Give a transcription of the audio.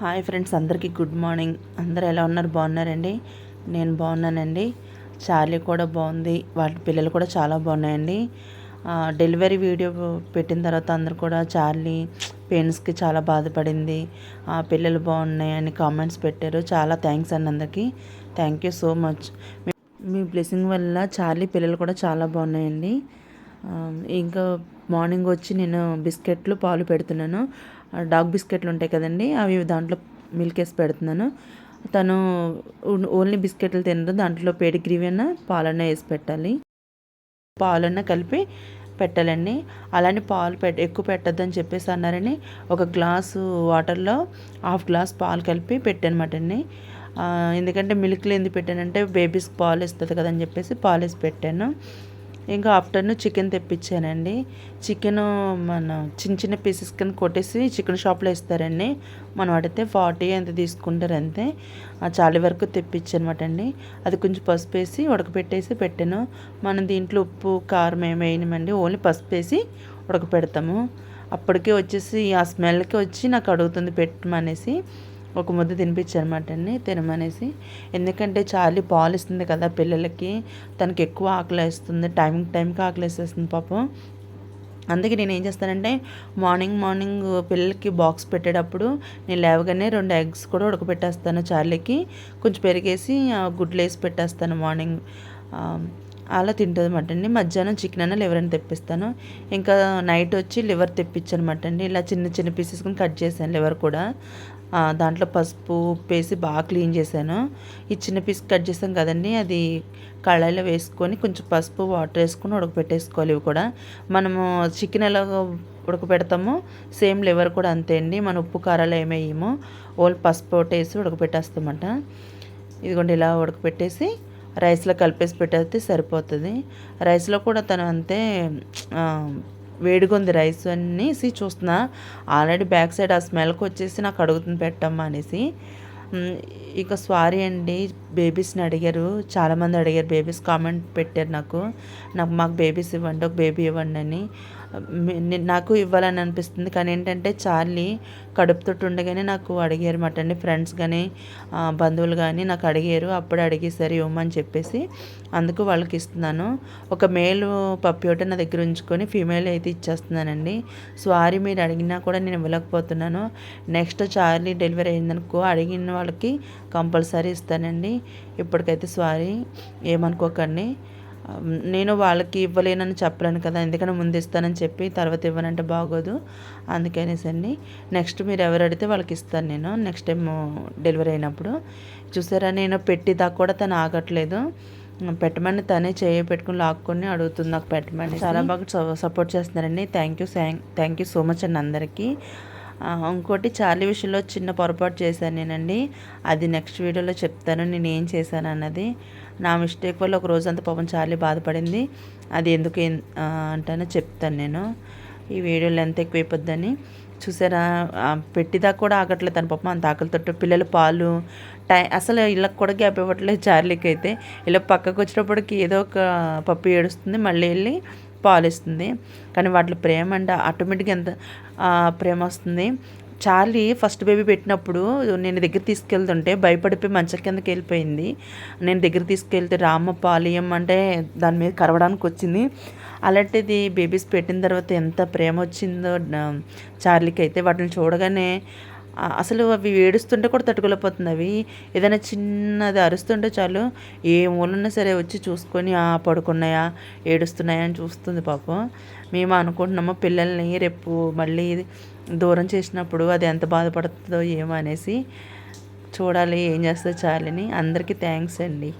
Hi friends అందరికీ good morning. అందరు ఎలా ఉన్నారు? బాగున్నారండి? నేను బాగున్నానండి. చార్లీ కూడా బాగుంది. వాళ్ళ పిల్లలు కూడా చాలా బాగున్నాయండి. డెలివరీ వీడియో పెట్టిన తర్వాత అందరు కూడా చార్లీ పెయిన్స్కి చాలా బాధపడింది. ఆ, పిల్లలు బాగున్నాయని కామెంట్స్ పెట్టారు. చాలా థ్యాంక్స్ అండి అందరికీ. Thank you so much. Me blessing వల్ల చార్లీ పిల్లలు కూడా చాలా బాగున్నాయండి. ఇంకా మార్నింగ్ వచ్చి నేను బిస్కెట్లు పాలు పెడుతున్నాను. డాగ్ బిస్కెట్లు ఉంటాయి కదండి అవి దాంట్లో మిల్క్ వేసి పెడుతున్నాను. తను ఓన్లీ బిస్కెట్లు తినరు దాంట్లో పెడిగ్రీవి అన్న పాలన్న వేసి పెట్టాలి. పాలన్న కలిపి పెట్టాలండి. అలానే పాలు పెట్ట ఎక్కువ పెట్టద్దని చెప్పేసి అన్నారని ఒక గ్లాసు వాటర్లో హాఫ్ గ్లాస్ పాలు కలిపి పెట్టానమాట అండి ఎందుకంటే మిల్క్లో ఎందుకు పెట్టానంటే బేబీస్కి పాలు ఇస్తుంది కదని చెప్పేసి పాలు వేసి పెట్టాను. ఇంకా ఆఫ్టర్నూన్ చికెన్ తెప్పించానండి. చికెన్ మన చిన్న చిన్న పీసెస్ కింద కొట్టేసి చికెన్ షాప్లో ఇస్తారండి. మనం అడిగితే ఫార్టీ ఎంత తీసుకుంటారు అంతే. వరకు తెప్పించనమాట అండి. అది కొంచెం పసుపు వేసి ఉడకపెట్టేసి పెట్టాను. మనం దీంట్లో ఉప్పు కారం ఏమి వేయమండి ఓన్లీ పసుపు వేసి ఉడకపెడతాము అప్పటికే వచ్చేసి ఆ స్మెల్కి వచ్చి నాకు అడుగుతుంది పెట్టమనేసి. ఒక ముద్ద తినిపించనమాట అండి తినమనేసి. ఎందుకంటే చార్లీ పాలు ఇస్తుంది కదా పిల్లలకి తనకి ఎక్కువ ఆకలి వేస్తుంది టైం టైంకి ఆకలి వేసేస్తుంది పాపం. అందుకే నేను ఏం చేస్తానంటే మార్నింగ్ మార్నింగ్ పిల్లలకి బాక్స్ పెట్టేటప్పుడు నేను లేవగానే రెండు ఎగ్స్ కూడా ఉడకపెట్టేస్తాను చార్లీకి. కొంచెం పెరిగేసి గుడ్లు వేసి పెట్టేస్తాను మార్నింగ్. అలా తింటుంది అనమాట అండి మధ్యాహ్నం చికెన్ అయినా లివర్ అని తెప్పిస్తాను. ఇంకా నైట్ వచ్చి లివర్ తెప్పించాను అండి ఇలా చిన్న చిన్న పీసెస్ కట్ చేశాను లివర్ కూడా. దాంట్లో పసుపు ఉప్పు వేసి బాగా క్లీన్ చేశాను. ఈ చిన్న పీస్ కట్ చేసాం కదండి అది కళాయిలో వేసుకొని కొంచెం పసుపు వాటర్ వేసుకొని ఉడకపెట్టేసుకోవాలి ఇవి కూడా. మనము చికెన్ ఎలా ఉడకపెడతాము సేమ్ లివర్ కూడా అంతే అండి మన ఉప్పు కారాలు ఏమేయమో ఓల్ పసుపు ఒకటి వేసి ఉడకపెట్టేస్తామంట ఇదిగోండి ఇలా ఉడకపెట్టేసి రైస్లో కలిపేసి పెట్టేస్తే సరిపోతుంది. రైస్లో కూడా తను అంతే వేడిగా ఉంది రైస్ అనేసి చూస్తున్నా. ఆల్రెడీ బ్యాక్ సైడ్ ఆ స్మెల్కి వచ్చేసి నాకు అడుగుతుంది పెట్టమ్మా అనేసి. ఇక సారీ అండి బేబీస్ని అడిగారు. చాలామంది అడిగారు బేబీస్ కామెంట్ పెట్టారు నాకు. నాకు మాకు బేబీస్ ఇవ్వండి ఒక బేబీ ఇవ్వండి అని. నాకు ఇవ్వాలని అనిపిస్తుంది. కానీ ఏంటంటే చార్లీ కడుపుతో ఉండగానే నాకు అడిగారు మాట అండి. ఫ్రెండ్స్ కానీ బంధువులు కానీ నాకు అడిగారు. అప్పుడు అడిగేసరి ఇవ్వమని చెప్పేసి అందుకు వాళ్ళకి ఇస్తున్నాను. ఒక మేల్ పప్పి ఒకటి నా దగ్గర ఉంచుకొని ఫీమేల్ అయితే ఇచ్చేస్తున్నానండి. సారీ మీరు అడిగినా కూడా నేను ఇవ్వలేకపోతున్నాను. నెక్స్ట్ చార్లీ డెలివరీ అయిందనుకో అడిగిన వాళ్ళకి కంపల్సరీ ఇస్తానండి. ఇప్పటికైతే సారీ ఏమనుకోకండి. నేను వాళ్ళకి ఇవ్వలేనని చెప్పలేను కదా ఎందుకంటే ముందు ఇస్తానని చెప్పి తర్వాత ఇవ్వనంటే బాగోదు. అందుకనేసి అండి నెక్స్ట్ మీరు ఎవరు అడిగితే వాళ్ళకి ఇస్తాను నేను. నెక్స్ట్ టైం డెలివరీ అయినప్పుడు. చూసారా నేను పెట్టి దాకా కూడా తను ఆగట్లేదు. పెట్టమని తనే చేయ పెట్టుకుని లాక్కొని అడుగుతుంది నాకు పెట్టమని. చాలా బాగా సపోర్ట్ చేస్తున్నారండి. Thank you thank you so much అండి అందరికీ. ఇంకోటి చార్లీ విషయంలో చిన్న పొరపాటు చేశాను నేనండి. అది నెక్స్ట్ వీడియోలో చెప్తాను నేను ఏం చేశాను అన్నది. నా మిస్టేక్ వల్ల ఒక రోజంతా పాపం చార్లీ బాధపడింది. అది ఎందుకు ఏం- అంటానో చెప్తాను నేను. ఈ వీడియో లెంత్ ఎక్కువైపోద్దని. చూసారా? పెట్టిదాకా కూడా ఆగట్లేదు తన పాపం అంత ఆకలితో పిల్లలు పాలు టై అసలు ఇళ్ళకి కూడా గ్యాప్ ఇవ్వట్లేదు చార్లీకి అయితే ఇలా పక్కకు వచ్చినప్పటికి ఏదో ఒక పప్పు ఏడుస్తుంది మళ్ళీ వెళ్ళి పాలు ఇస్తుంది. కానీ వాటిలో ప్రేమ అంటే ఆటోమేటిక్గా ఎంత ప్రేమ వస్తుంది. చార్లీ ఫస్ట్ బేబీ పెట్టినప్పుడు నేను దగ్గర తీసుకెళ్తుంటే భయపడిపోయి మంచం కిందకి వెళ్ళిపోయింది. నేను దగ్గర తీసుకెళ్తే రామ పాలియం అంటే దాని మీద కరవడానికి వచ్చింది. అలాంటిది బేబీస్ పెట్టిన తర్వాత ఎంత ప్రేమ వచ్చిందో చార్లీకి అయితే వాటిని చూడగానే అసలు అవి ఏడుస్తుంటే కూడా తట్టుకోలేకపోతుంది అవి. ఏదైనా చిన్నది అరుస్తుంటే చాలు ఏ మూలన్నా సరే వచ్చి చూసుకొని ఆ పడుకున్నాయా? ఏడుస్తున్నాయా? అని చూస్తుంది పాపం. మేము అనుకుంటున్నాము పిల్లల్ని రేపు మళ్ళీ దూరం చేసినప్పుడు అది ఎంత బాధపడుతుందో ఏమో అనేసి చూడాలి ఏం చేస్తుందో చాలని అందరికీ థ్యాంక్స్ అండి.